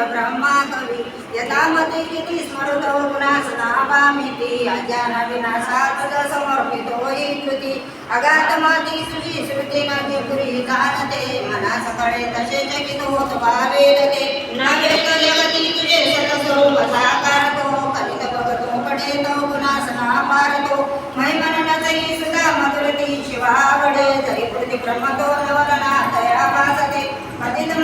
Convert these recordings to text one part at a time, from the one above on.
ब्रह्मा कवी यथामती किती स्मरतो गुणास नामामिती अज्ञान विनाशा तुझ समर्पितो हि कृती अगाध माती तुझी श्रुती नदी पुरी जाणते मनास कळे तसे चकित होत भावेल ते नवेत जगती तुझे सतस्वरूप साकारतो कलित बघतो कडे तो गुणास नापारतो महिमन नजरी सुद्धा मधुरती शिवावडे जरी कृती ब्रह्मतो नवलना दया भासते पतित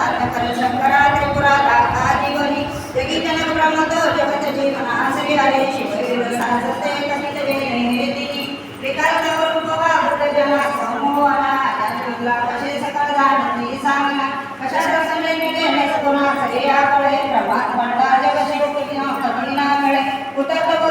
गायनी कृतार्थ कर शंकरा त्रिपुरा आदिवनी जगी जनक ब्रह्मतो जगत जीवन आश्री हरे शिव सासते कथित वेदिनी विकार रूप वाहृत जना समोहना जनला कसे सकळ जाणती सांगना कशा दर्शने मिळे हे सगुणा सरे आपले प्रभात म्हणता जग शिव कठीण कठीणा मिळे उतरत व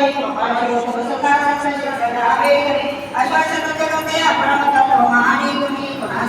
होडी नेत्र आता तरी कृपा शिव पुरसका सत्य सदावे करी अश्वासन जगते अपरमतत्व मानी गुणी पुन्हा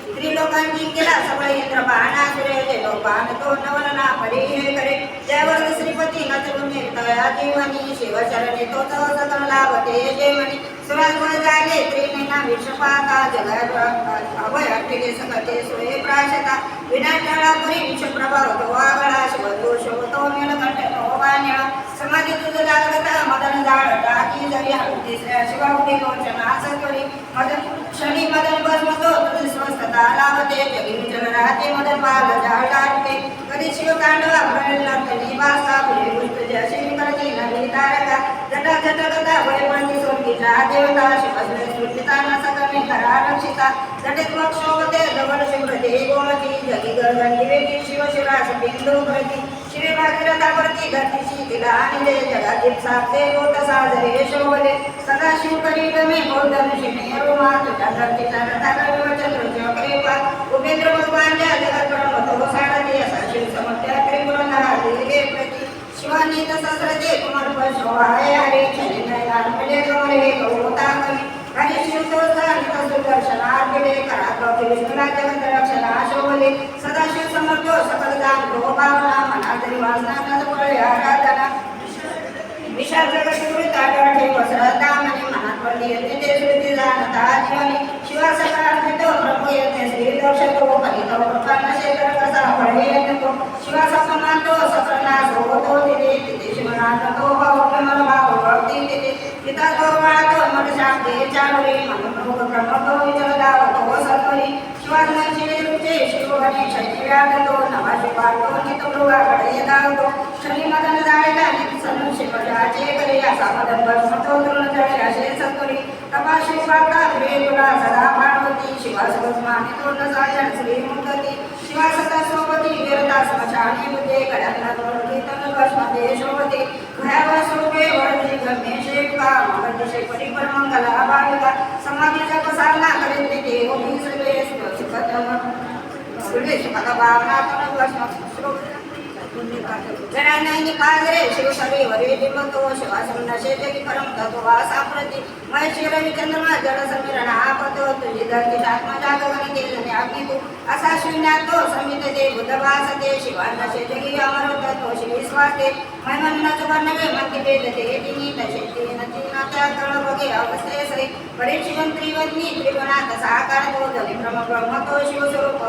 त्रिलोकांची केला सगळे इंद्र बाणा सुरे पाहण तो नवलना परी हे करे. जयवर्ग श्रीपती नचरून निर्तया जीवनी शिवशरणे तो तो सकल लाभते जेवणी. सुराज झाले त्रिनेना विषपाता जगात अभय अट्टिके सकते सुरे प्राशता. विनाटळा पुरी विषप्रभाव तो वागळा शिवदोष तो नीलकंठ तो वाण्याळा समाधी तुझ लागता मदन जाळ टाकी जरी तिसऱ्या शिवावटी लोचन आस करी मदन क्षणी मदन बस मतो तुझे स्वस्त लावते जगी विचल राहते मदन बाल जाळ टाकते कधी शिव तांडवा भरला वासा पुढे गुष्ट जशी करती नवी तारका जटा जटकता वैपंती सोडकीचा देवता शिवसले सुटिता नसकमे सकमे करा रक्षिता जटित मोक्षोमते जवळ शिवते गोमती जगी गगन दिवेती शिव शिरास बिंदू प्रती श्री भागीरथावरती गतीशी तिला आणि जगातील साधे होत साजरे शोभले सदा शिव करी कमी बौद्ध ऋषीने रोमा तुझ्या धरतीचा रथाकर्म चंद्र कृपा उपेंद्र भगवानच्या जगत परमतो साडते असा शिव समत्या त्रिपुरण दिले प्रती शिवानी तसंद्रते कुमार शोभाय हरे छली नयनार मिळे गमरे गौता कमी आणि शिव तोचा सुदर्शनार्पिले करात विष्णुला जगत रक्षणा शोभले सदाशिव समर्थ सकल गोभावना भावना मना तरी आराधना विशाल जगत गुरुता गाठे वसरता मनात पडली येते ते श्रुती जाणता जीवनी शिवा प्रभू येते श्री दर्शतो फलितो प्रपन्न शेखर कसा फळे येतो शिवा सपमातो सकलनाश होतो तिथे तिथे शिवनाथ तो भाव भाव भक्ती तिथे पिता तो मग शांती चालुरी मन प्रभू ब्रह्म तो सत्वरी शिवाजी शिवे शिव गणेश नवा शिवातो नित मृगाकडे येतावतो शनी मदन जायला करे असा मदन बसतो तरुण सत्वरी तपा शिवपाता प्रिय तुला सदा पार्वती शिवा सुस्मानी श्री मुक्ती सोबती वीरता स्मशानी बुद्धे कड्यातला तोंड कीर्तन भस्मते शोभते भयावह स्वरूपे वरदी गमे शेका मगदशे परिपरमंगला बालिका समाधीचा प्रसारणा करीत ते ओमी सर्वे सुखतम सर्वे तनु भस्म जरा नाही निकाल रे शिवसरी वरी डिंबतो शिवासम नशे जगी परम तत्व साप्रती महेशी जड समीरण आपतो तुझी धरती आत्मा जागवणी केलं अग्नी तू असा शून्यातो समित ते बुधवास दे शिवान नशे जगी अमर तत्व श्री विश्वास ते महिमन्नाच वर्णवे मंती वेद ते तिनी तसे तीन तीन त्या तळ बघे अवस्थे सरी पडे शिवंत्री वन्नी त्रिगुणात साकार तो धनी ब्रह्म ब्रह्म तो शिव स्वरूप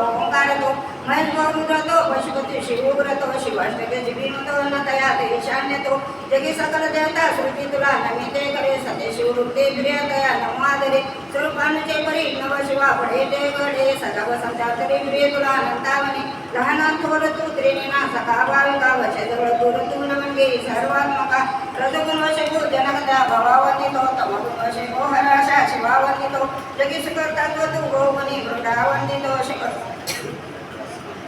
तो महेश गौरुद्र तो पशुपती शिवग्र तो शिवाष्टक जीवीन तो न तया ते ईशान्य तो जगी सकल देवता श्रुती तुला नमिते करे सते शिवरूप ते प्रिय तया नमादरे स्वरूपानुचे परी नव शिवा पडे ते गडे सदा वसंता तरी प्रिय तुला अनंतावने लहान थोर तू त्रिनेना सखा भाविका वश जवळ दूर तू नमन गे सर्वात्मका रजगुण वश भू जनकदा भवावंदितो तमगुण वश गो हराशा शिवावंदितो जगी सुखर्तत्व तू गोमनी वृंदावंदितो शिव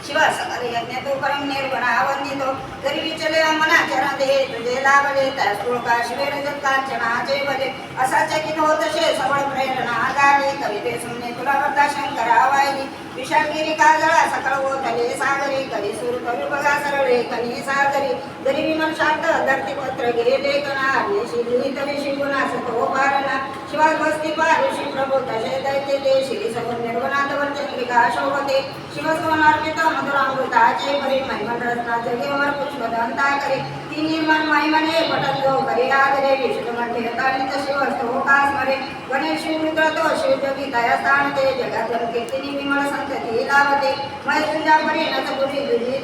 शिवा सकल यज्ञ तो परम निर्गुण आवंदितो तरी विचले मना चरण दे तुझे लाभले त्या श्लोका शिवेर कांचनाचे भले असा चकित होत शे सबळ प्रेरणा गाली कविते सुमने तुला वरदा शंकर आवायली विशालगिरी काजळा सकळ ओतले सागरी कली सुरू करू बघा सरळे कनी सागरी. जरी विमल शांत धरती पत्र गे लेखना शिली तरी शिवगुणास तो पारणा शिवाज बसती पारुषी प्रभू तसे दैत्य ते श्री समोर निर्गुणात चंद्रिका शोभते. शिवस्वनार्पित मधुरामृताचे परी महिमन रत्नाचे घेवर पुष्पदंता करे. ती निर्माण महिमने पटन जो करी आदरे. विष्णू मंदिर तानित शिवस्तो कास्मरे गणेश मित्र तो शिवजोगी दया स्थानते. जगात कीर्तिनी विमल संतती लावते. महेश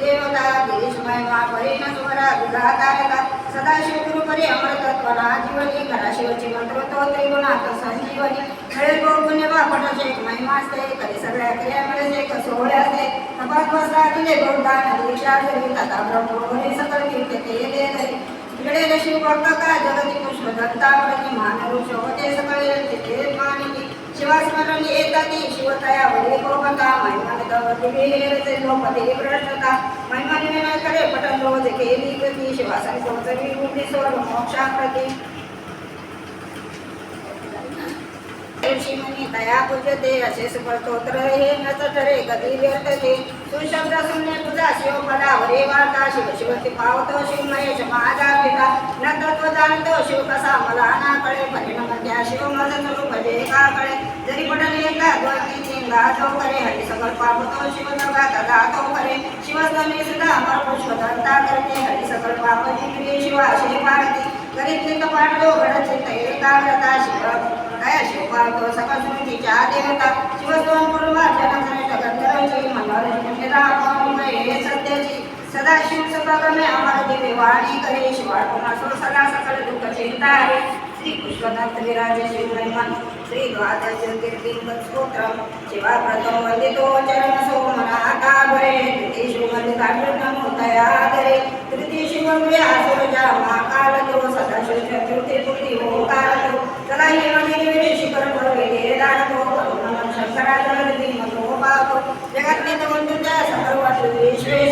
देवता गिरीश महिमा दुधा तारका जीवनी करा शिवची त्रिगुणात संजीवनी. कधी सगळ्या क्रिया मिळते तपास बसला तुझे बहुदान दीक्षा तथा सकल ते दे इकडे शिव भक्त का जगती पुष्प दत्ता मानव शोभते सकळे ते शिवास्मरण येताती शिवतया वरी कोपता महिमान तवती विहेरचे लोपते भ्रष्टता महिमान विनय करे पटन रोज केली गती शिवासन कोचरी बुद्धी मोक्षा प्रती तया पूजते असे सुपस्तोत्र हे न ठरे कधी व्यर्थते सुशब्द सुन्य तुझा शिव वरे वार्ता शिव शिवती पावतो शिव महेश माझा पिता. न तत्व जाणतो शिव कसा मला ना कळे परिणाम त्या शिव मज स्वरूप जे का कळे जरी पडले एका दोन तीन गातो करे हरी सकल पापतो शिव जगात गातो करे शिवस्तमी सुद्धा अमर पुष्प करते हरी सकल पाप जिंकली शिवा श्री पार्वती करीत कपाट जो घडचित एकाग्रता शिव काय शिव शिवपार्थ सकल समितीच्या देवता. शिवस्वाम पूर्वा जनकरेश गंधर्वची मनोरज पुण्यदा हे सत्याची सदा शिव सभागमे अमर दिवे वाणी करे. शिवाय पुन्हा सदा सकल दुःख चिंता आहे. श्री विश्वनाथ विराज शिव महिमन श्री द्वादश ज्योतिर्लिंग स्तोत्रम शिवा प्रथम वंदितो चरण सोमना काबरे द्वितीय शिव मल्लिकार्जुन नमो तयादरे व्यासुरजा महाकाल तो सदा चतुर्थी पुत्री ओंकार तो सदा हे मंदिर शिखर पर्वते दानतो विश्वेश